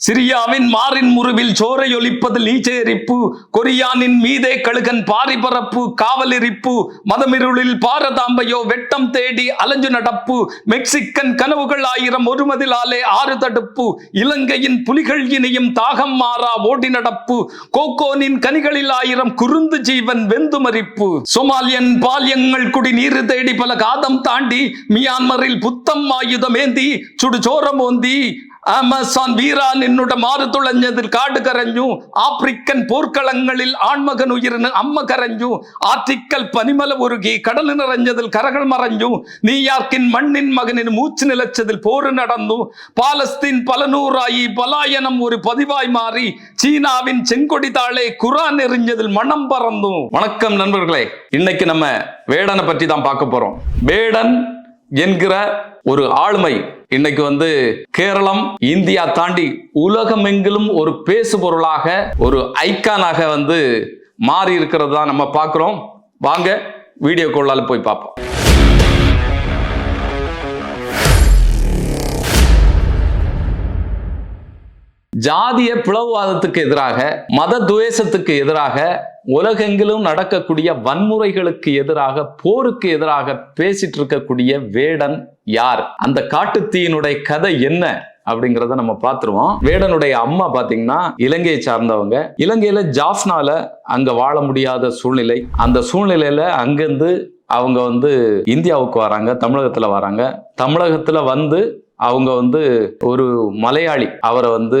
சிரியாவின் மாறின் முருவில் சோரை ஒழிப்பது நீச்சேரிப்பு கொரியானின் மீதே கழுகன் பாரிபரப்பு காவலிரிப்பு மதமிருளில் பாரதாம்பையோ வெட்டம் தேடி அலைஞ்சு நடப்பு மெக்சிக்கன் கனவுகள் ஆயிரம் ஒருமதிலாலே ஆறு தடுப்பு இலங்கையின் புலிகள் இனியும் தாகம் மாறா ஓடி நடப்பு கோகோனின் கனிகளில் ஆயிரம் குறுந்து ஜீவன் வெந்து மறிப்பு. சோமாலியன் பால்யங்கள் குடி நீரு தேடி பல காதம் தாண்டி மியான்மரில் புத்தம் ஆயுதமேந்தி சுடுச்சோரம் ஓந்தி அமேசான் வீரான் நின்னுட மாறு துளஞ்சதில் காடு கரைஞ்சு ஆப்பிரிக்கன் போர்க்களங்களில் ஆண்மகன் உயிரினு அம்ம கரைஞ்சு ஆர்டிக்கல் பனிமல உருகி கடல் நிறைஞ்சதில் கரகள் மறைஞ்சும் நியூயார்க்கின் மண்ணின் மகனின் மூச்சு நிலச்சதில் போர் நடந்தும் பாலஸ்தீன் பல நூறாயி பலாயனம் ஒரு பதிவாய் மாறி சீனாவின் செங்கொடி தாளே குரான் எறிஞ்சதில் மனம் பறந்தும் வணக்கம் நண்பர்களே இன்னைக்கு நம்ம வேடனை பற்றி தான் பார்க்க போறோம். வேடன் என்கிற ஒரு ஆளுமை இன்னைக்கு வந்து கேரளம் இந்தியா தாண்டி உலகமெங்கிலும் ஒரு பேசு பொருளாக ஒரு ஐக்கானாக வந்து மாறி இருக்கிறது தான் நம்ம பார்க்குறோம். வாங்க வீடியோ வீடியோக்குள்ளால போய் பார்ப்போம். ஜாதிய பிளவுவாதத்துக்கு எதிராக மத துவேஷத்துக்கு எதிராக உலகெங்கிலும் நடக்கக்கூடிய வன்முறைகளுக்கு எதிராக போருக்கு எதிராக பேசிட்டு இருக்கக்கூடிய வேடன் யார்? அந்த காட்டுத்தீயினுடைய கதை என்ன அப்படிங்கிறத நம்ம பார்த்துருவோம். வேடனுடைய அம்மா பார்த்தீங்கன்னா இலங்கையை சார்ந்தவங்க. இலங்கையில ஜாஃப்னால அங்க வாழ முடியாத சூழ்நிலை. அந்த சூழ்நிலையில அங்கிருந்து அவங்க வந்து இந்தியாவுக்கு வராங்க தமிழகத்துல வராங்க. தமிழகத்துல வந்து அவங்க வந்து ஒரு மலையாளி. அவரை வந்து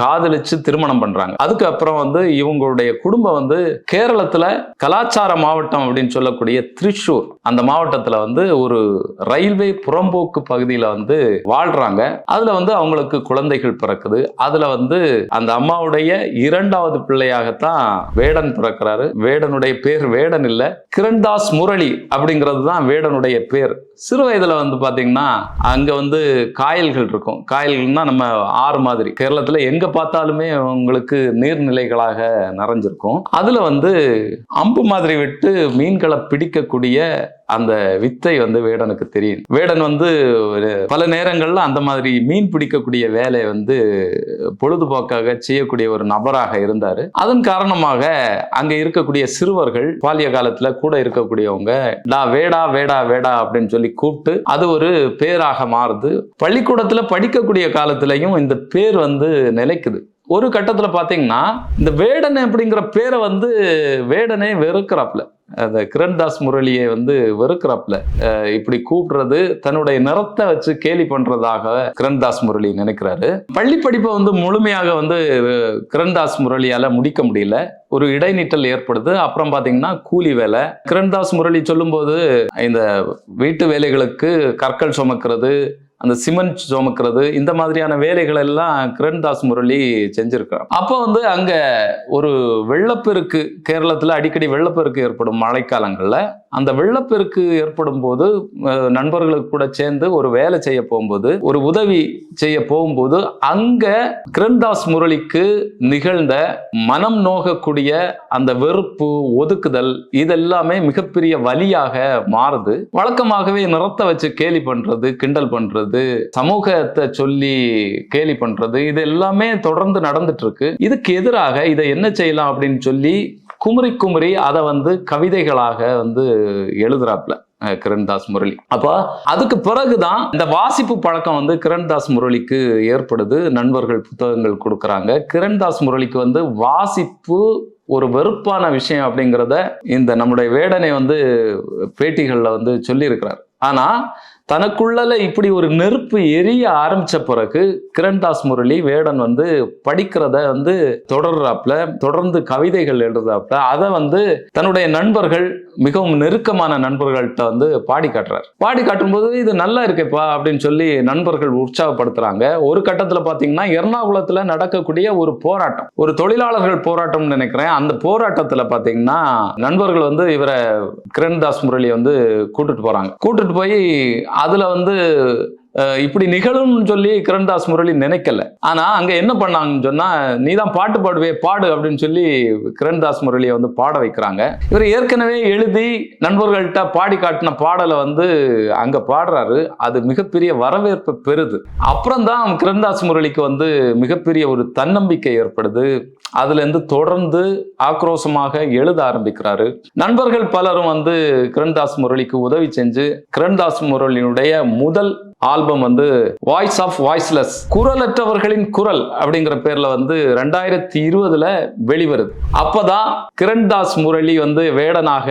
காதலிச்சு திருமணம் பண்றாங்க. அதுக்கப்புறம் வந்து இவங்களுடைய குடும்பம் வந்து கேரளத்துல கலாச்சார மாவட்டம் அப்படின்னு சொல்லக்கூடிய திரிஷூர் அந்த மாவட்டத்துல வந்து ஒரு ரயில்வே புறம்போக்கு பகுதியில வந்து வாழ்றாங்க. அதுல வந்து அவங்களுக்கு குழந்தைகள் பிறக்குது. அதுல வந்து அந்த அம்மாவுடைய இரண்டாவது பிள்ளையாகத்தான் வேடன் பிறக்கிறாரு. வேடனுடைய பேர் வேடன் இல்ல கிரண்தாஸ் முரளி அப்படிங்கிறது தான் வேடனுடைய பேர். சிறு வயதுல வந்து பாத்தீங்கன்னா அங்க வந்து காயல்கள் இருக்கும். காயல்கள்னால் நம்ம ஆறு மாதிரி. கேரளத்தில் எங்கே பார்த்தாலுமே உங்களுக்கு நீர்நிலைகளாக நிறைஞ்சிருக்கும். அதில் வந்து அம்பு மாதிரி விட்டு மீன்களை பிடிக்கக்கூடிய அந்த வித்தை வந்து வேடனுக்கு தெரியும். வேடன் வந்து ஒரு பல நேரங்கள்ல அந்த மாதிரி மீன் பிடிக்கக்கூடிய வேலையை வந்து பொழுதுபோக்காக செய்யக்கூடிய ஒரு நபராக இருந்தாரு. அதன் காரணமாக அங்க இருக்கக்கூடிய சிறுவர்கள் பாலிய காலத்துல கூட இருக்கக்கூடியவங்க டா வேடா வேடா வேடா அப்படின்னு சொல்லி கூப்பிட்டு அது ஒரு பேராக மாறுது. பள்ளிக்கூடத்துல படிக்கக்கூடிய காலத்திலையும் இந்த பேர் வந்து நிலைக்குது. ஒரு கட்டத்துல பாத்தீங்கன்னா இந்த வேடன் அப்படிங்கிற பேரை வந்து வேடனே வெறுக்கிறாப்ல அந்த கிரண்தாஸ் முரளியை வந்து வெறுக்கிறாப்ல இப்படி கூப்பிடுறது தன்னுடைய நிறத்தை வச்சு கேலி பண்றதாக கிரண்தாஸ் முரளி நினைக்கிறாரு. பள்ளி படிப்பை வந்து முழுமையாக வந்து அஹ், கிரண்தாஸ் முரளியால முடிக்க முடியல. ஒரு இடைநிற்றல் ஏற்படுது. அப்புறம் பார்த்தீங்கன்னா கூலி வேலை. கிரண்தாஸ் முரளி சொல்லும்போது இந்த வீட்டு வேலைகளுக்கு கற்கள் சுமக்கிறது அந்த சிமெண்ட் சுமக்கிறது இந்த மாதிரியான வேலைகள் எல்லாம் கிரண்தாஸ் முரளி செஞ்சிருக்கார். அப்போ வந்து அங்க ஒரு வெள்ளப்பெருக்கு கேரளத்தில் அடிக்கடி வெள்ளப்பெருக்கு ஏற்படும் மழைக்காலங்களில் அந்த வெள்ளப்பெருக்கு ஏற்படும் போது நண்பர்களுக்கு கூட சேர்ந்து ஒரு வேலை செய்ய போகும்போது ஒரு உதவி செய்ய போகும்போது அங்க கிரண்தாஸ் முரளிக்கு நிகழ்ந்த மனம் நோகக்கூடிய அந்த வெறுப்பு ஒதுக்குதல் இதெல்லாமே மிகப்பெரிய வலியாக மாறுது. வழக்கமாகவே நிறத்தை வச்சு கேலி பண்றது கிண்டல் பண்றது சமூகத்தை சொல்லி கேலி பண்றது இது எல்லாமே தொடர்ந்து நடந்துட்டு இருக்கு இதுக்கு எதிராக இதை என்ன செய்யலாம் அப்படின்னு சொல்லி குமரி குமரி அதை வந்து கவிதைகளாக வந்து எழுதுறாப்ல கிரண் கிரண்தாஸ் முரளி. அப்போ அதுக்கு பிறகுதான் இந்த வாசிப்பு பழக்கம் வந்து கிரண்தாஸ் முரளிக்கு ஏற்படுது நண்பர்கள் புத்தகங்கள் கொடுக்குறாங்க. கிரண்தாஸ் முரளிக்கு வந்து வாசிப்பு ஒரு வெறுப்பான விஷயம் அப்படிங்கிறத இந்த நம்முடைய வேடனை வந்து பேட்டிகளில் வந்து சொல்லியிருக்கிறார். ஆனால் தனக்குள்ளல இப்படி ஒரு நெருப்பு எரிய ஆரம்பிச்ச பிறகு கிரண்தாஸ் முரளி வேடன் வந்து படிக்கிறத வந்து தொடர்றாப்ல தொடர்ந்து கவிதைகள் எழுதுறாப்ல அதை வந்து தன்னுடைய நண்பர்கள் மிகவும் நெருக்கமான நண்பர்கள்ட்ட வந்து பாடி காட்டுறார். பாடி காட்டும்போது இது நல்லா இருக்கேப்பா அப்படின்னு சொல்லி நண்பர்கள் உற்சாகப்படுத்துறாங்க. ஒரு கட்டத்துல பாத்தீங்கன்னா எர்ணாகுளத்துல நடக்கக்கூடிய ஒரு போராட்டம். ஒரு தொழிலாளர்கள் போராட்டம்னு நினைக்கிறேன். அந்த போராட்டத்துல பாத்தீங்கன்னா நண்பர்கள் வந்து இவரை கிரண்தாஸ் முரளி வந்து கூட்டிட்டு போறாங்க. கூட்டிட்டு போய் அதில் வந்து இப்படி நிகழும்னு சொல்லி கிரண்தாஸ் முரளி நினைக்கல. ஆனா அங்க என்ன பண்ணாங்கன்னு சொன்னா நீ தான் பாட்டு பாடுவே பாடு அப்படின்னு சொல்லி கிரண்தாஸ் முரளியை வந்து பாட வைக்கிறாங்க. இவர் ஏற்கனவே எழுதி நண்பர்கள்ட்ட பாடி காட்டின பாடலை வந்து அங்க பாடுறாரு. அது மிகப்பெரிய வரவேற்பை பெறுது. அப்புறம் தான் கிரண்தாஸ் முரளிக்கு வந்து மிகப்பெரிய ஒரு தன்னம்பிக்கை ஏற்படுது. அதுலேருந்து தொடர்ந்து ஆக்ரோஷமாக எழுத ஆரம்பிக்கிறாரு. நண்பர்கள் பலரும் வந்து கிரண்தாஸ் முரளிக்கு உதவி செஞ்சு கிரண்தாஸ் முரளியினுடைய முதல் ஆல்பம் வந்து வாய்ஸ் ஆஃப் வாய்ஸ்லெஸ் குரலற்றவர்களின் குரல் அப்படிங்கிற பேர்ல வந்து ரெண்டாயிரத்தி இருபதுல வெளிவருது. அப்பதான் கிரண்தாஸ் முரளி வந்து வேடனாக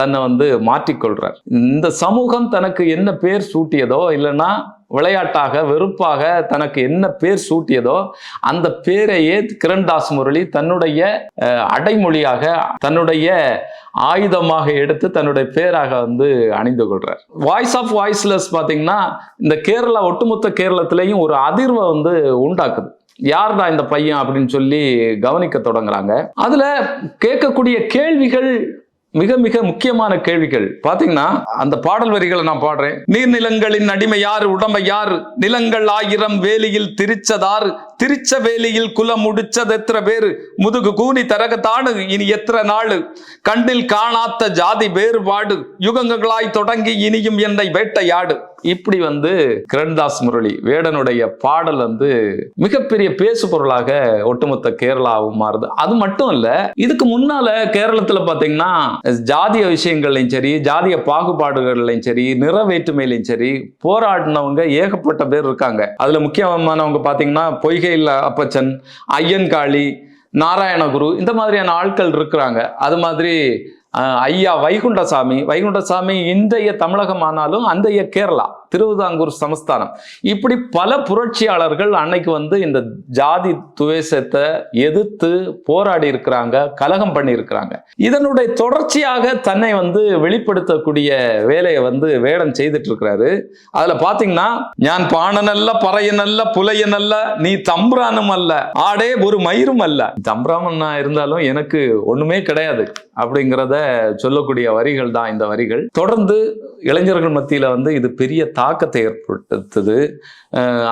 தன்னை வந்து மாற்றிக்கொள்றார். இந்த சமூகம் தனக்கு என்ன பேர் சூட்டியதோ இல்லைன்னா விளையாட்டாக வெறுப்பாக தனக்கு என்ன பேர் சூட்டியதோ அந்த பேரையே கிரண்தாஸ் முரளி தன்னுடைய அடைமொழியாக தன்னுடைய ஆயுதமாக எடுத்து தன்னுடைய பேராக வந்து அணிந்து கொள்றார். வாய்ஸ் ஆஃப் வாய்ஸ்லெஸ் பார்த்தீங்கன்னா இந்த கேரளா ஒட்டுமொத்த கேரளத்திலையும் ஒரு அதிர்வை வந்து உண்டாக்குது. யார்டா இந்த பையன் அப்படின்னு சொல்லி கவனிக்க தொடங்குறாங்க. அதுல கேட்கக்கூடிய கேள்விகள் மிக மிக முக்கியமான கேள்விகள். பாத்தீங்கன்னா அந்த பாடல் வரிகளை நான் பாடுறேன். நீர்நிலங்களின் அடிமை யார்? உடம்பை யார்? நிலங்கள் ஆயிரம் வேலியில் திரிச்சதாறு. திரிச்ச வேலியில் குலம் முடிச்சது எத்தனை பேர்? முதுகு கூனி தரகத்தானு? இனி எத்தனை நாள்? கண்ணில் காணாத்த ஜாதி வேறுபாடு. யுகங்களாய் தொடங்கி இனியும் என்னை வேட்டையாடு. இப்படி வந்து கிரண்தாஸ் முரளி வேடனுடைய பாடல் வந்து மிகப்பெரிய பேசு பொருளாக ஒட்டுமொத்த கேரளாவும் மாறுது. அது மட்டும் இல்ல இதுக்கு முன்னால கேரளத்துல பாத்தீங்கன்னா ஜாதிய விஷயங்கள்லையும் சரி ஜாதிய பாகுபாடுகள்லையும் சரி நிற வேற்றுமையிலையும் சரி போராடினவங்க ஏகப்பட்ட பேர் இருக்காங்க. அதுல முக்கியமானவங்க பாத்தீங்கன்னா பொய்கையில் அப்பச்சன் ஐயன்காளி நாராயணகுரு இந்த மாதிரியான ஆட்கள் இருக்கிறாங்க. அது மாதிரி ஐயா வைகுண்டசாமி. வைகுண்டசாமி இன்றைய தமிழகம் ஆனாலும் அந்தைய கேரளா. திருவிதாங்கூர் சமஸ்தானம். இப்படி பல புரட்சியாளர்கள் அன்னைக்கு வந்து இந்த ஜாதி துவேஷத்தை எதிர்த்து போராடி இருக்கிறாங்க கலகம் பண்ணி இருக்கிறாங்க. இதனுடைய தொடர்ச்சியாக தன்னை வந்து வெளிப்படுத்தக்கூடிய வேலையை வந்து வேடம் செய்துட்டு இருக்கிறாரு. அதுல பாத்தீங்கன்னா ஞான் பாணனல்ல பறையனல்ல புலையனல்ல நீ தம்புரானும் அல்ல ஆடே ஒரு மயிரும் அல்ல. தம்புராமன்னா இருந்தாலும் எனக்கு ஒண்ணுமே கிடையாது அப்படிங்கிறத சொல்லக்கூடிய வரிகள் தான் இந்த வரிகள். தொடர்ந்து இளைஞர்கள் மத்தியில் வந்து இது பெரிய தாக்கத்தை ஏற்படுத்துது.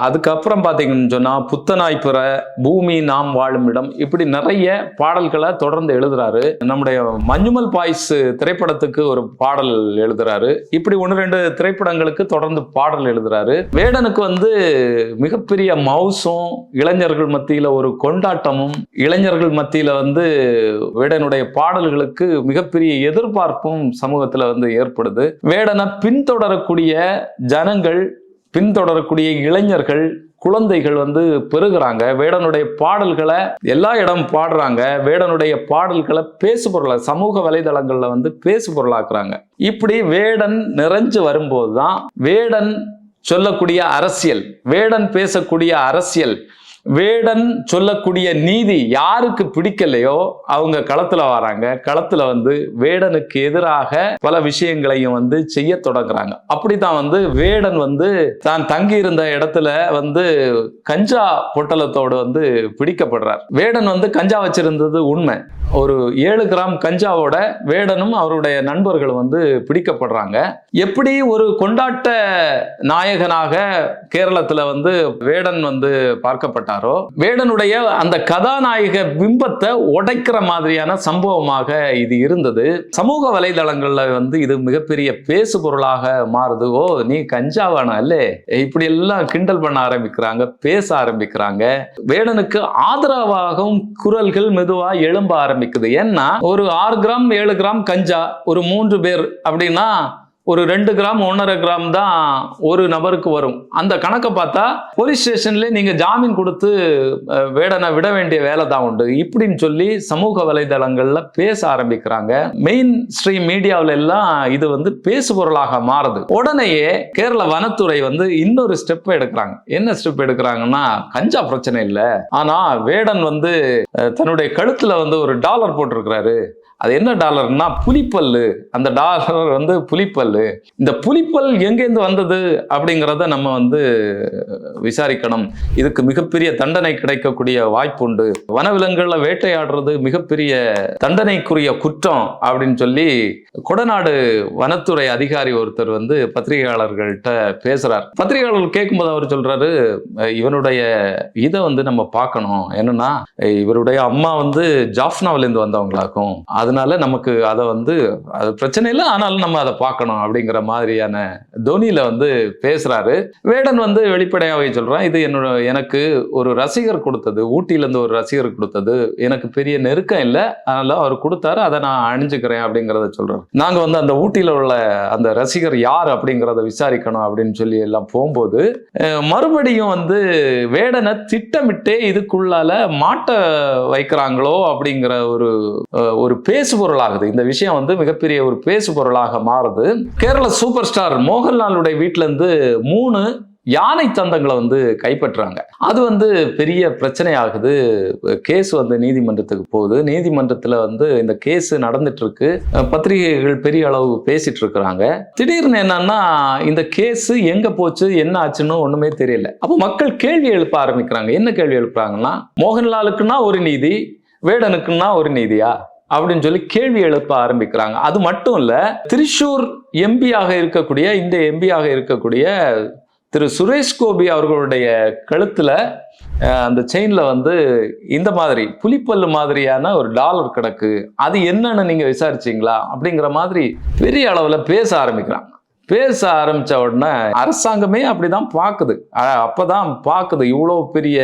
அதுக்கப்புறம் பார்த்தீங்கன்னு சொன்னால் புத்தனாய்ப்புற பூமி நாம் வாழும் இடம் இப்படி நிறைய பாடல்களை தொடர்ந்து எழுதுறாரு. நம்முடைய மஞ்சுமல் பாய்ஸ் திரைப்படத்துக்கு ஒரு பாடல் எழுதுறாரு. இப்படி ஒன்று ரெண்டு திரைப்படங்களுக்கு தொடர்ந்து பாடல் எழுதுறாரு. வேடனுக்கு வந்து மிகப்பெரிய மவுசும் இளைஞர்கள் மத்தியில் ஒரு கொண்டாட்டமும் இளைஞர்கள் மத்தியில் வந்து வேடனுடைய பாடல்களுக்கு மிகப்பெரிய எதிர்பார்ப்பும் சமூகத்தில் வந்து ஏற்படுது. வேடனை பின்தொடரக்கூடிய ஜனங்கள் பின்தொடரக்கூடிய இளைஞர்கள் குழந்தைகள் வந்து பெருகிறாங்க வேடனுடைய பாடல்களை எல்லா இடம் பாடுறாங்க. வேடனுடைய பாடல்களை பேசு பொருளாக சமூக வலைதளங்களில் வந்து பேசு பொருளாக்குறாங்க. இப்படி வேடன் நிறைஞ்சு வரும்போது தான் வேடன் சொல்லக்கூடிய அரசியல் வேடன் பேசக்கூடிய அரசியல் வேடன் சொல்லக்கூடிய நீதி யாருக்கு பிடிக்கலையோ அவங்க களத்துல வராங்க. களத்துல வந்து வேடனுக்கு எதிராக பல விஷயங்களையும் வந்து செய்ய தொடங்குறாங்க. அப்படித்தான் வந்து வேடன் வந்து தான் தங்கி இருந்த இடத்துல வந்து கஞ்சா பொட்டலத்தோடு வந்து பிடிக்கப்படுறார். வேடன் வந்து கஞ்சா வச்சிருந்தது உண்மை. ஒரு ஏழு கிராம் கஞ்சாவோட வேடனும் அவருடைய நண்பர்கள் வந்து பிடிக்கப்படுறாங்க. எப்படி ஒரு கொண்டாட்ட நாயகனாக கேரளத்துல வந்து வேடன் வந்து பார்க்கப்பட்டார் வேடனுடைய அந்த கதாநாயக பிம்பத்தை உடைக்கிற மாதிரியான சம்பவமாக இது இருந்தது. சமூக வலைதளங்கள்ல வந்து இது மிகப்பெரிய பேசு பொருளாக மாறுது. ஓ நீ கஞ்சாவானா இல்லே இப்படி எல்லாம் கிண்டல் பண்ண ஆரம்பிக்கிறாங்க பேச ஆரம்பிக்கிறாங்க. வேடனுக்கு ஆதரவாகவும் குரல்கள் மெதுவா எழும்ப ஆரம்பிக்குது. ஏன்னா ஒரு ஆறு கிராம் ஏழு கிராம் கஞ்சா ஒரு மூன்று பேர் அப்படின்னா ஒரு ரெண்டு கிராம் ஒன்றரை கிராம் தான் ஒரு நபருக்கு வரும். அந்த கணக்கை பார்த்தா போலீஸ் ஸ்டேஷன்ல நீங்க ஜாமீன் கொடுத்து வேடனை விட வேண்டிய வேலை தான் உண்டு. இப்படின்னு சொல்லி சமூக வலைதளங்கள்ல பேச ஆரம்பிக்கிறாங்க. மெயின் ஸ்ட்ரீம் மீடியாவில எல்லாம் இது வந்து பேசு பொருளாக மாறுது. உடனேயே கேரள வனத்துறை வந்து இன்னொரு ஸ்டெப் எடுக்கிறாங்க. என்ன ஸ்டெப் எடுக்கிறாங்கன்னா கஞ்சா பிரச்சனை இல்லை. ஆனா வேடன் வந்து தன்னுடைய கழுத்துல வந்து ஒரு டாலர் போட்டிருக்கிறாரு. அது என்ன டாலர்னா புலிப்பல்லு. அந்த டாலர் வந்து புலிப்பல்லு. இந்த புலிப்பல் எங்கேருந்து வந்தது அப்படிங்கிறத நம்ம வந்து விசாரிக்கணும். இதுக்கு மிகப்பெரிய தண்டனை கிடைக்கக்கூடிய வாய்ப்புண்டு. வனவிலங்குகளை வேட்டையாடுறது மிகப்பெரிய தண்டனைக்குரிய குற்றம் அப்படின்னு சொல்லி கொடநாடு வனத்துறை அதிகாரி ஒருத்தர் வந்து பத்திரிகையாளர்கள்ட்ட பேசுறார். பத்திரிகையாளர்கள் கேட்கும்போது அவர் சொல்றாரு இவனுடைய இதை வந்து நம்ம பார்க்கணும். என்னன்னா இவருடைய அம்மா வந்து ஜாஃப்னாவிலேருந்து வந்தவங்களாக்கும். அதனால நமக்கு அதை வந்து அது பிரச்சனை இல்லை ஆனாலும் நம்ம அதை பார்க்கணும் அப்படிங்கிற மாதிரியான தோனியில வந்து பேசுறாரு. வேடன் வந்து வெளிப்படையாகவே சொல்கிறான் இது என்னோட எனக்கு ஒரு ரசிகர் கொடுத்தது ஊட்டியிலேருந்து ஒரு ரசிகர் கொடுத்தது எனக்கு பெரிய நெருக்கம் இல்லை அதனால அவர் கொடுத்தாரு அதை நான் அணிஞ்சுக்கிறேன் அப்படிங்கிறத சொல்கிறேன் நாங்க வந்து அந்த ஊட்டியில் உள்ள அந்த ரசிகர் யார் அப்படிங்கிறத விசாரிக்கணும் அப்படின்னு சொல்லி எல்லாம் போகும்போது மறுபடியும் வந்து வேடனை திட்டமிட்டே இதுக்குள்ளால மாட்ட வைக்கிறாங்களோ அப்படிங்கிற ஒரு ஒரு பே பேசு பொருளாகுது இந்த விஷயம் வந்து மிகப்பெரிய ஒரு பேசு பொருளாக மாறுது. கேரள சூப்பர் ஸ்டார் மோகன்லாலுடைய வீட்டிலேருந்து இருந்து மூணு யானை தந்தங்களை வந்து கைப்பற்றுறாங்க அது வந்து பெரிய பிரச்சனையாகுது. கேஸ் வந்து நீதிமன்றத்துக்கு போகுது. நீதிமன்றத்தில் வந்து இந்த கேஸ் நடந்துட்டு இருக்கு பத்திரிகைகள் பெரிய அளவு பேசிட்டு இருக்கிறாங்க திடீர்னு என்னன்னா இந்த கேஸ் எங்க போச்சு என்ன ஆச்சுன்னு ஒண்ணுமே தெரியல. அப்போ மக்கள் கேள்வி எழுப்ப ஆரம்பிக்கிறாங்க. என்ன கேள்வி எழுப்புறாங்கன்னா மோகன்லாலுக்குன்னா ஒரு நீதி வேடனுக்குன்னா ஒரு நீதியா? அப்படின்னு சொல்லி கேள்வி எழுப்ப ஆரம்பிக்கிறாங்க. அது மட்டும் இல்லை திரிஷூர் எம்பியாக இருக்கக்கூடிய இந்த எம்பியாக இருக்கக்கூடிய திரு சுரேஷ் கோபி அவர்களுடைய கழுத்தில் அந்த செயின்ல வந்து இந்த மாதிரி புலிப்பல்லு மாதிரியான ஒரு டாலர் கிடக்கு. அது என்னன்னு நீங்க விசாரிச்சீங்களா? அப்படிங்கிற மாதிரி பெரிய அளவில் பேச ஆரம்பிக்கிறாங்க. பேச ஆரம்பித்த உடனே அரசாங்கமே அப்படிதான் பார்க்குது. அப்போ தான் பார்க்குது. இவ்வளோ பெரிய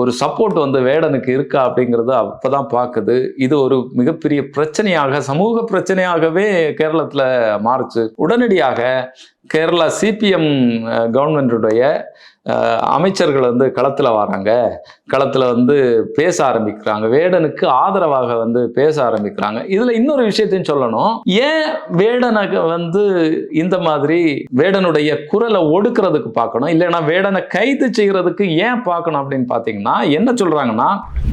ஒரு சப்போர்ட் வந்து வேடனுக்கு இருக்கா அப்படிங்குறது அப்போ தான் பார்க்குது. இது ஒரு மிகப்பெரிய பிரச்சனையாக சமூக பிரச்சனையாகவே கேரளத்தில் மாறுச்சு. உடனடியாக கேரளா சிபிஎம் கவர்மெண்ட்டுடைய அமைச்சர்கள் வந்து களத்தில் வராங்க. களத்தில் வந்து பேச ஆரம்பிக்கிறாங்க. வேடனுக்கு ஆதரவாக வந்து பேச ஆரம்பிக்கிறாங்க. இதில் இன்னொரு விஷயத்தையும் சொல்லணும். ஏன் வேடனுக்கு வந்து இந்த மாதிரி வேடனுடைய குரலை ஒடுக்கிறதுக்கு பார்க்கணும்? இல்லைன்னா வேடனை கைது செய்கிறதுக்கு ஏன் பார்க்கணும் அப்படின்னு பார்த்தீங்கன்னா என்ன சொல்கிறாங்கன்னா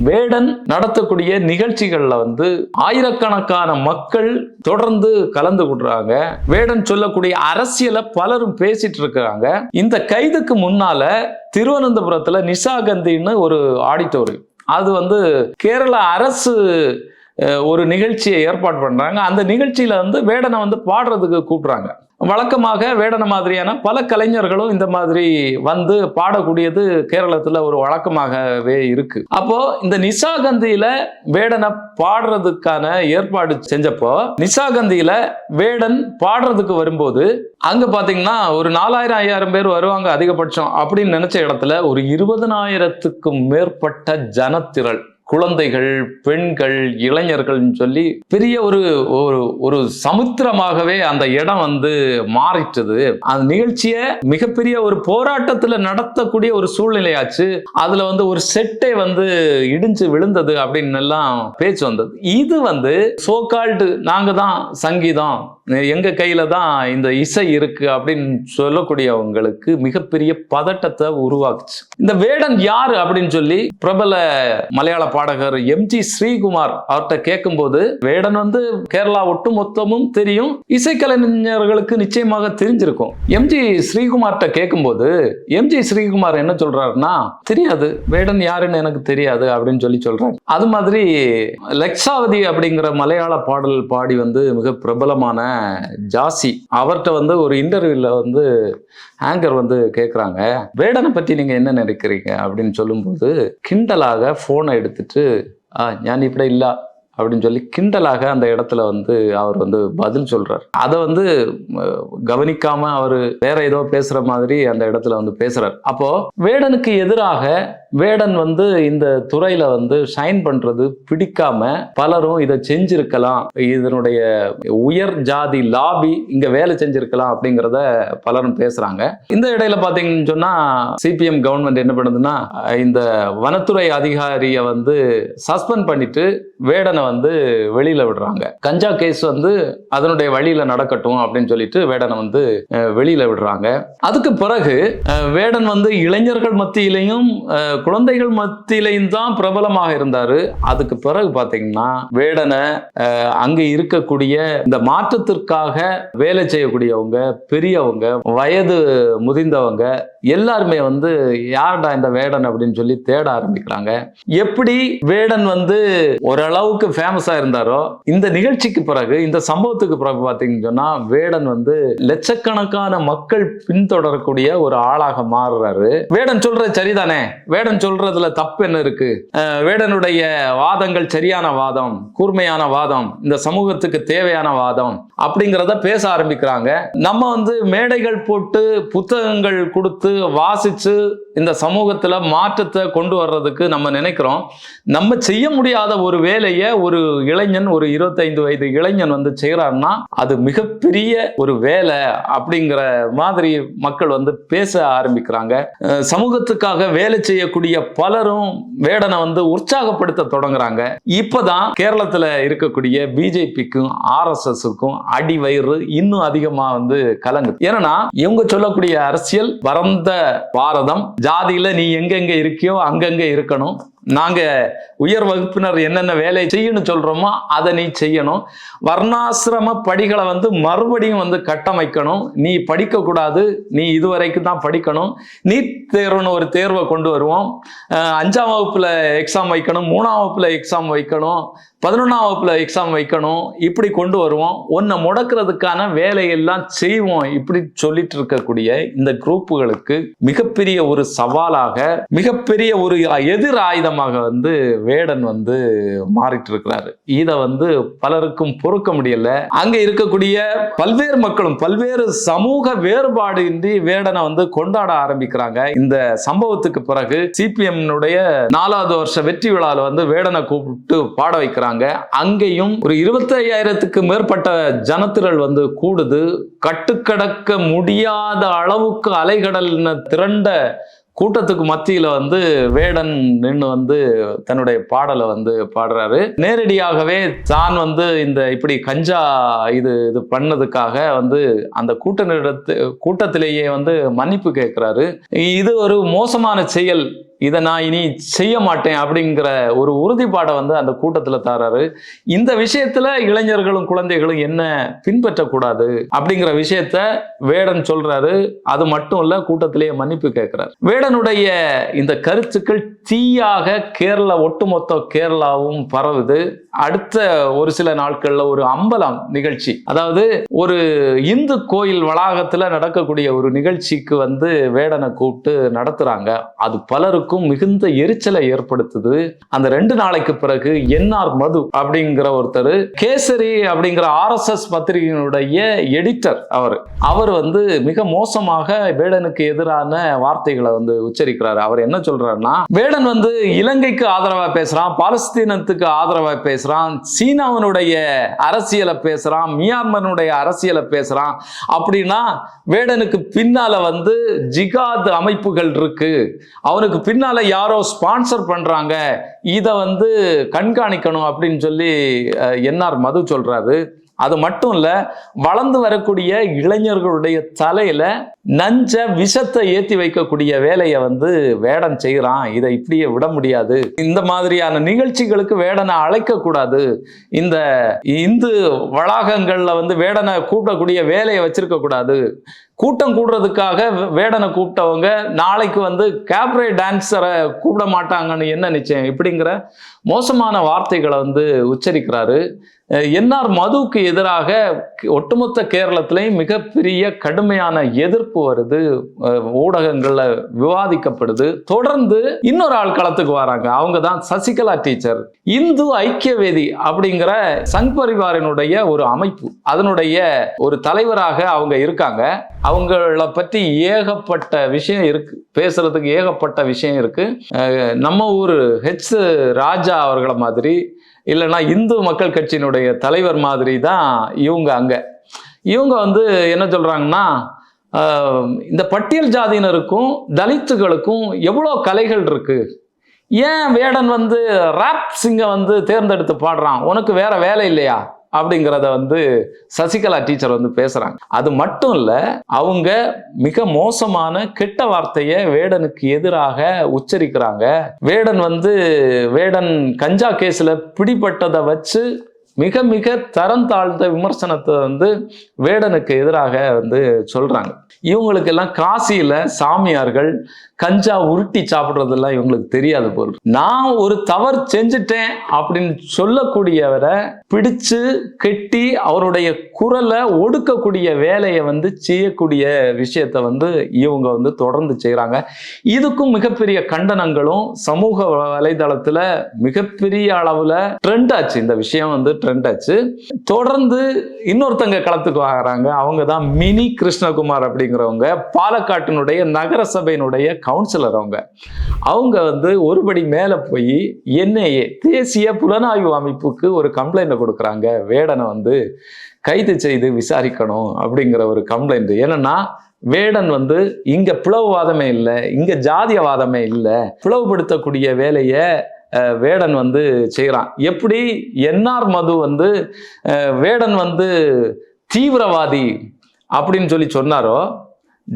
வேடன் நடத்தக்கூடிய நிகழ்ச்சிகளில் வந்து ஆயிரக்கணக்கான மக்கள் தொடர்ந்து கலந்து கொள்றாங்க. வேடன் சொல்லக்கூடிய அரசியலை பலரும் பேசிட்டு இருக்காங்க இந்த கைதுக்கு முன்னால் திருவனந்தபுரத்துல நிஷாகந்தின்னு ஒரு ஆடிட்டோரியம் அது வந்து கேரள அரசு ஒரு நிகழ்ச்சியை ஏற்பாடு பண்றாங்க. அந்த நிகழ்ச்சியில வந்து வேடனை வந்து பாடுறதுக்கு கூப்பிடுறாங்க. வழக்கமாக வேடன மாதிரியான பல கலைஞர்களும் இந்த மாதிரி வந்து பாடக்கூடியது கேரளத்துல ஒரு வழக்கமாகவே இருக்கு. அப்போ இந்த நிசாகந்தியில வேடனை பாடுறதுக்கான ஏற்பாடு செஞ்சப்போ நிசாகந்தியில வேடன் பாடுறதுக்கு வரும்போது அங்க பாத்தீங்கன்னா ஒரு நாலாயிரம் ஐயாயிரம் பேர் வருவாங்க அதிகபட்சம் அப்படின்னு நினைச்ச இடத்துல ஒரு இருபதனாயிரத்துக்கும் மேற்பட்ட ஜனத்திரள். குழந்தைகள் பெண்கள் இளைஞர்கள்னு சொல்லி பெரிய ஒரு ஒரு ஒரு சமுத்திரமாகவே அந்த இடம் வந்து மாறிட்டது. அந்த நிகழ்ச்சியை மிகப்பெரிய ஒரு போராட்டத்தில் நடத்தக்கூடிய ஒரு சூழ்நிலையாச்சு. அதில் வந்து ஒரு செட்டே வந்து இடிஞ்சு விழுந்தது அப்படின்னு எல்லாம் பேச்சு வந்தது. இது வந்து சோகால்டு நாங்கள் தான் சங்கீதம். எங்கள் கையில் தான் இந்த இசை இருக்குது அப்படின்னு சொல்லக்கூடியவங்களுக்கு மிகப்பெரிய பதட்டத்தை உருவாக்குச்சு. இந்த வேடன் யார் அப்படின்னு சொல்லி பிரபல மலையாள பாடகர் எம்ஜி ஸ்ரீகுமார் அவர்கிட்ட கேட்கும்போது வேடன் வந்து கேரளா ஒட்டு மொத்தமும் தெரியும் இசைக்கலைஞர்களுக்கு நிச்சயமாக தெரிஞ்சிருக்கும். எம்ஜி ஸ்ரீகுமார்கிட்ட கேட்கும்போது எம்ஜி ஸ்ரீகுமார் என்ன சொல்கிறாருன்னா தெரியாது வேடன் யாருன்னு எனக்கு தெரியாது அப்படின்னு சொல்லி சொல்றாரு. அது மாதிரி லக்ஷாவதி அப்படிங்கிற மலையாள பாடல் பாடி வந்து மிக பிரபலமான ஜாசி அவர்கிட்ட வந்து ஒரு இன்டர்வியூல வந்து ஆங்கர் வந்து கேட்குறாங்க வேடனை பற்றி நீங்கள் என்ன நினைக்கிறீங்க? அப்படின்னு சொல்லும்போது கிண்டலாக ஃபோனை எடுத்துட்டு ஆ ஞான் இப்படி இல்லை. அப்படின்னு சொல்லி கிண்டலாக அந்த இடத்துல வந்து அவர் வந்து பதில் சொல்கிறார் அதை வந்து கவனிக்காமல் அவர் வேற ஏதோ பேசுகிற மாதிரி அந்த இடத்துல வந்து பேசுகிறார் அப்போது வேடனுக்கு எதிராக வேடன் வந்து இந்த துறையில வந்து ஷைன் பண்றது பிடிக்காம பலரும் இதை செஞ்சிருக்கலாம். இதனுடைய உயர் ஜாதி லாபி இங்க வேலை செஞ்சிருக்கலாம் அப்படிங்கிறத பலரும் பேசுறாங்க. இந்த இடையில பாத்தீங்கன்னு சொன்னா சிபிஎம் கவர்மெண்ட் என்ன பண்ணுதுன்னா இந்த வனத்துறை அதிகாரியை வந்து சஸ்பெண்ட் பண்ணிட்டு வேடனை வந்து வெளியில விடுறாங்க. கஞ்சா கேஸ் வந்து அதனுடைய வழியில நடக்கட்டும் அப்படின்னு சொல்லிட்டு வேடனை வந்து வெளியில விடுறாங்க. அதுக்கு பிறகு வேடன் வந்து இளைஞர்கள் மத்தியிலையும் குழந்தைகள் மத்தியிலையும் தான் பிரபலமாக இருந்தாரு. அதுக்கு பிறகு பாத்தீங்கன்னா வேடனை அஹ், அங்க இருக்கக்கூடிய இந்த மாற்றத்திற்காக வேலை செய்யக்கூடியவங்க பெரியவங்க வயது முதிர்ந்தவங்க எல்லாருமே வந்து யார்டா இந்த வேடன் அப்படின்னு சொல்லி தேட ஆரம்பிக்கிறாங்க. எப்படி வேடன் வந்து ஓரளவுக்கு ஃபேமஸா இருந்தாரோ இந்த நிகழ்ச்சிக்கு பிறகு இந்த சம்பவத்துக்கு பிறகு பார்த்தீங்கன்னு சொன்னா வேடன் வந்து லட்சக்கணக்கான மக்கள் பின்தொடரக்கூடிய ஒரு ஆளாக மாறுறாரு. வேடன் சொல்றது சரிதானே? வேடன் சொல்றதுல தப்பு என்ன இருக்கு? வேடனுடைய வாதங்கள் சரியான வாதம் கூர்மையான வாதம் இந்த சமூகத்துக்கு தேவையான வாதம் அப்படிங்கிறத பேச ஆரம்பிக்கிறாங்க. நம்ம வந்து மேடைகள் போட்டு புத்தகங்கள் கொடுத்து வாசிச்சு இந்த சமூகத்துல மாற்றத்தை கொண்டு வர்றதுக்கு நம்ம நினைக்கிறோம். நம்ம செய்ய முடியாத ஒரு வேலையை ஒரு இளைஞன் ஒரு இருபத்தைந்து வயது இளைஞன் வந்து செய்யறாருன்னா அது மிகப்பெரிய ஒரு வேலை அப்படிங்கிற மாதிரி மக்கள் வந்து பேச ஆரம்பிக்கிறாங்க. சமூகத்துக்காக வேலை செய்யக்கூடிய பலரும் வேடனை வந்து உற்சாகப்படுத்த தொடங்குறாங்க. இப்பதான் கேரளத்துல இருக்கக்கூடிய பிஜேபிக்கும் ஆர்எஸ்எஸ்க்கும் அடி வயிறு இன்னும் அதிகமா வந்து கலங்குது. ஏன்னா இவங்க சொல்லக்கூடிய அரசியல் பரந்த பாரதம் ஜாதியில் நீ எங்கெங்கே இருக்கியோ அங்கங்கே இருக்கணும். நாங்கள் உயர் வகுப்பினர் என்னென்ன வேலை செய்யணும் சொல்கிறோமோ அதை நீ செய்யணும். வர்ணாசிரம படிகளை வந்து மறுபடியும் வந்து கட்டமைக்கணும். நீ படிக்கக்கூடாது. நீ இதுவரைக்கும் தான் படிக்கணும். நீட் தேர்வுன்னு ஒரு தேர்வை கொண்டு வருவோம். அஞ்சாம் வகுப்பில் எக்ஸாம் வைக்கணும். மூணாம் வகுப்பில் எக்ஸாம் வைக்கணும். பதினொன்றாம் வகுப்பில் எக்ஸாம் வைக்கணும் இப்படி கொண்டு வருவோம். உன்னை முடக்கிறதுக்கான வேலையெல்லாம் செய்வோம் இப்படி சொல்லிட்டு இருக்கக்கூடிய இந்த குரூப்புகளுக்கு மிகப்பெரிய ஒரு சவாலாக மிகப்பெரிய ஒரு எதிர் ஆயுதமாக வந்து வேடன் வந்து மாறிட்டு இருக்கிறாரு. இதை வந்து பலருக்கும் பொறுக்க முடியல. அங்கே இருக்கக்கூடிய பல்வேறு மக்களும் பல்வேறு சமூக வேறுபாடு இன்றி வேடனை வந்து கொண்டாட ஆரம்பிக்கிறாங்க. இந்த சம்பவத்துக்கு பிறகு சிபிஎம் நாலாவது வருஷ வெற்றி விழாவில் வந்து வேடனை கூப்பிட்டு பாட வைக்கிறாங்க. அங்கேயும் ஒரு இருபத்தி ஐயாயிரத்துக்கு மேற்பட்ட ஜனத்திரள் வந்து கூடுது. கட்டுக்கடக்க முடியாத அளவுக்கு அலைகடல் திரண்ட கூட்டத்துக்கு மத்தியில வந்து வேடன் நின்று வந்து தன்னுடைய பாடலை வந்து பாடுறாரு. நேரடியாகவே தான் வந்து இந்த இப்படி கஞ்சா இது இது பண்ணதுக்காக வந்து அந்த கூட்ட கூட்டத்திலேயே வந்து மன்னிப்பு கேட்கிறாரு. இது ஒரு மோசமான செயல். இதை நான் இனி செய்ய மாட்டேன் அப்படிங்கிற ஒரு உறுதிப்பாடை வந்து அந்த கூட்டத்தில் தராரு. இந்த விஷயத்துல இளைஞர்களும் குழந்தைகளும் என்ன பின்பற்றக்கூடாது அப்படிங்கிற விஷயத்த வேடன் சொல்றாரு. அது மட்டும் இல்ல கூட்டத்திலேயே மன்னிப்பு கேட்கிறார். வேடனுடைய இந்த கருத்துக்கள் தீயாக கேரளா ஒட்டுமொத்த கேரளாவும் பரவுது. அடுத்த ஒரு சில நாட்கள்ல ஒரு அம்பலம் நிகழ்ச்சி. அதாவது ஒரு இந்து கோயில் வளாகத்துல நடக்கக்கூடிய ஒரு நிகழ்ச்சிக்கு வந்து வேடனை கூப்பிட்டு நடத்துறாங்க. அது எல்லாருக்கும் மிகுந்த எரிச்சலை ஏற்படுத்துது. அந்த ரெண்டு நாளைக்கு பிறகு என்ஆர் மது அப்படிங்கிற ஒருத்தர் கேசரி அப்படிங்கிற ஆர்எஸ்எஸ் பத்திரிகையினுடைய எடிட்டர் அவர். அவர் வந்து மிக மோசமாக வேடனுக்கு எதிரான வார்த்தைகளை வந்து உச்சரிக்கிறாரு. அவர் என்ன சொல்றாருன்னா வேடன் வந்து இலங்கைக்கு ஆதரவா பேசுறான் பாலஸ்தீனத்துக்கு ஆதரவா பேசுறான் சீனாவினுடைய அரசியலை பேசுறான் மியான்மருடைய அரசியலை பேசுறான் அப்படின்னா வேடனுக்கு பின்னால வந்து ஜிகாத் அமைப்புகள் இருக்கு. அவனுக்கு பின்னால் யாரோ ஸ்பான்சர் பண்றாங்க இதை வந்து கண்காணிக்கணும் அப்படின்னு சொல்லி என்ஆர் மது சொல்றாரு. அது மட்டும் இல்ல வளர்ந்து வரக்கூடிய இளைஞர்களுடைய தலையில நஞ்ச விஷத்தை ஏத்தி வைக்கக்கூடிய வேலையை வந்து வேடன் செய்கிறான் இதை இப்படியே விட முடியாது. இந்த மாதிரியான நிகழ்ச்சிகளுக்கு வேடனை அழைக்க கூடாது இந்த இந்து வளாகங்கள்ல வந்து வேடனை கூப்பிடக்கூடிய வேலையை வச்சிருக்க கூடாது கூட்டம் கூடுறதுக்காக வேடனை கூப்பிட்டவங்க நாளைக்கு வந்து கேப்ரே டான்ஸரை கூப்பிட மாட்டாங்கன்னு என்ன நிச்சயம்? இப்படிங்கிற மோசமான வார்த்தைகளை வந்து உச்சரிக்கிறாரு. என்ஆர் மதுவுக்கு எதிராக ஒட்டுமொத்த கேரளத்திலையும் மிகப்பெரிய கடுமையான எதிர்ப்பு வருது. ஊடகங்களில் விவாதிக்கப்படுது. தொடர்ந்து இன்னொரு ஆள் களத்துக்கு வராங்க. அவங்க தான் சசிகலா டீச்சர். இந்து ஐக்கியவேதி அப்படிங்கிற சங் பரிவாரினுடைய ஒரு அமைப்பு. அதனுடைய ஒரு தலைவராக அவங்க இருக்காங்க. அவங்கள பற்றி ஏகப்பட்ட விஷயம் இருக்கு. பேசுறதுக்கு ஏகப்பட்ட விஷயம் இருக்கு. நம்ம ஊர் ஹெச் ராஜா அவர்களை மாதிரி இல்லைன்னா இந்து மக்கள் கட்சியினுடைய தலைவர் மாதிரி தான் இவங்க அங்கே. இவங்க வந்து என்ன சொல்கிறாங்கன்னா இந்த பட்டியல் ஜாதியினருக்கும் தலித்துகளுக்கும் எவ்வளோ கலைகள் இருக்குது ஏன் வேடன் வந்து ராப் சிங்கை வந்து தேர்ந்தெடுத்து பாடுறான்? உனக்கு வேற வேலை இல்லையா? அப்படிங்கிறத வந்து சசிகலா டீச்சர் வந்து பேசுறாங்க. அது மட்டும் இல்ல அவங்க மிக மோசமான கெட்ட வார்த்தையை வேடனுக்கு எதிராக உச்சரிக்கிறாங்க. வேடன் வந்து வேடன் கஞ்சா கேஸ்ல பிடிபட்டதை வச்சு மிக மிக தரம் தாழ்ந்த விமர்சனத்தை வந்து வேடனுக்கு எதிராக வந்து சொல்றாங்க. இவங்களுக்கெல்லாம் காசியில சாமியார்கள் கஞ்சா உருட்டி சாப்பிட்றதெல்லாம் இவங்களுக்கு தெரியாது போல் நான் ஒரு தவறு செஞ்சுட்டேன் அப்படின்னு சொல்லக்கூடியவரை பிடிச்சு கெட்டி அவருடைய குரலை ஒடுக்கக்கூடிய வேலையை வந்து செய்யக்கூடிய விஷயத்தை வந்து இவங்க வந்து தொடர்ந்து செய்கிறாங்க இதுக்கும் மிகப்பெரிய கண்டனங்களும் சமூக வலைதளத்தில் மிகப்பெரிய அளவில் ட்ரெண்ட் ஆச்சு. இந்த விஷயம் வந்து ட்ரெண்ட் ஆச்சு. தொடர்ந்து இன்னொருத்தங்க களத்துக்கு வாங்குறாங்க அவங்க தான் மினி கிருஷ்ணகுமார் அப்படிங்கிறவங்க. பாலக்காட்டினுடைய நகரசபையினுடைய கவுன்சிலர் அவங்க. அவங்க வந்து ஒருபடி மேலே போய் என்ஐஏ தேசிய புலனாய்வு அமைப்புக்கு ஒரு கம்ப்ளைண்ட்டை கொடுக்குறாங்க. வேடனை வந்து கைது செய்து விசாரிக்கணும் அப்படிங்கிற ஒரு கம்ப்ளைண்ட் ஏன்னா வேடன் வந்து இங்க பிளவுவாதமே இல்லை இங்க ஜாதியவாதமே இல்லை. பிளவுபடுத்தக்கூடிய வேலையை வேடன் வந்து செய்கிறான் எப்படி என்ஆர் மது வந்து வேடன் வந்து தீவிரவாதி அப்படின்னு சொல்லி சொன்னாரோ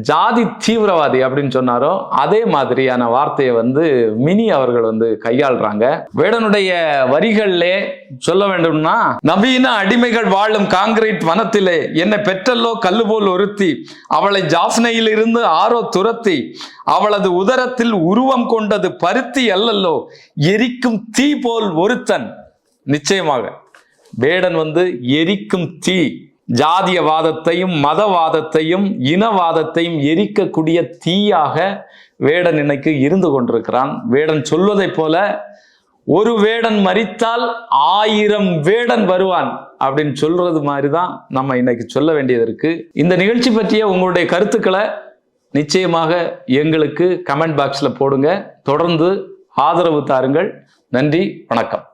ஜாதி தீவிரவாதி அப்படின்னு சொன்னாரோ அதே மாதிரியான வார்த்தையை வந்து மினி அவர்கள் வந்து கையாளுறாங்க. வேடனுடைய வரிகளிலே சொல்ல வேண்டும்னா நவீன அடிமைகள் வாழும் காங்கிரீட் வனத்திலே என்னை பெற்றல்லோ கல்லு போல் ஒருத்தி அவளை ஜாஃப்னையிலிருந்து ஆரோ துரத்தி அவளது உதரத்தில் உருவம் கொண்டது பருத்தி அல்லல்லோ எரிக்கும் தீ போல் ஒருத்தன். நிச்சயமாக வேடன் வந்து எரிக்கும் தீ. ஜாதியவாதத்தையும் மதவாதத்தையும் இனவாதத்தையும் எரிக்கக்கூடிய தீயாக வேடன் இன்னைக்கு இருந்து கொண்டிருக்கிறான். வேடன் சொல்வதைப் போல ஒரு வேடன் மறித்தால் ஆயிரம் வேடன் வருவான் அப்படின்னு சொல்றது மாதிரி தான் நம்ம இன்னைக்கு சொல்ல வேண்டியது இருக்கு. இந்த நிகழ்ச்சி பற்றிய உங்களுடைய கருத்துக்களை நிச்சயமாக எங்களுக்கு கமெண்ட் பாக்ஸில் போடுங்க. தொடர்ந்து ஆதரவு தாருங்கள். நன்றி வணக்கம்.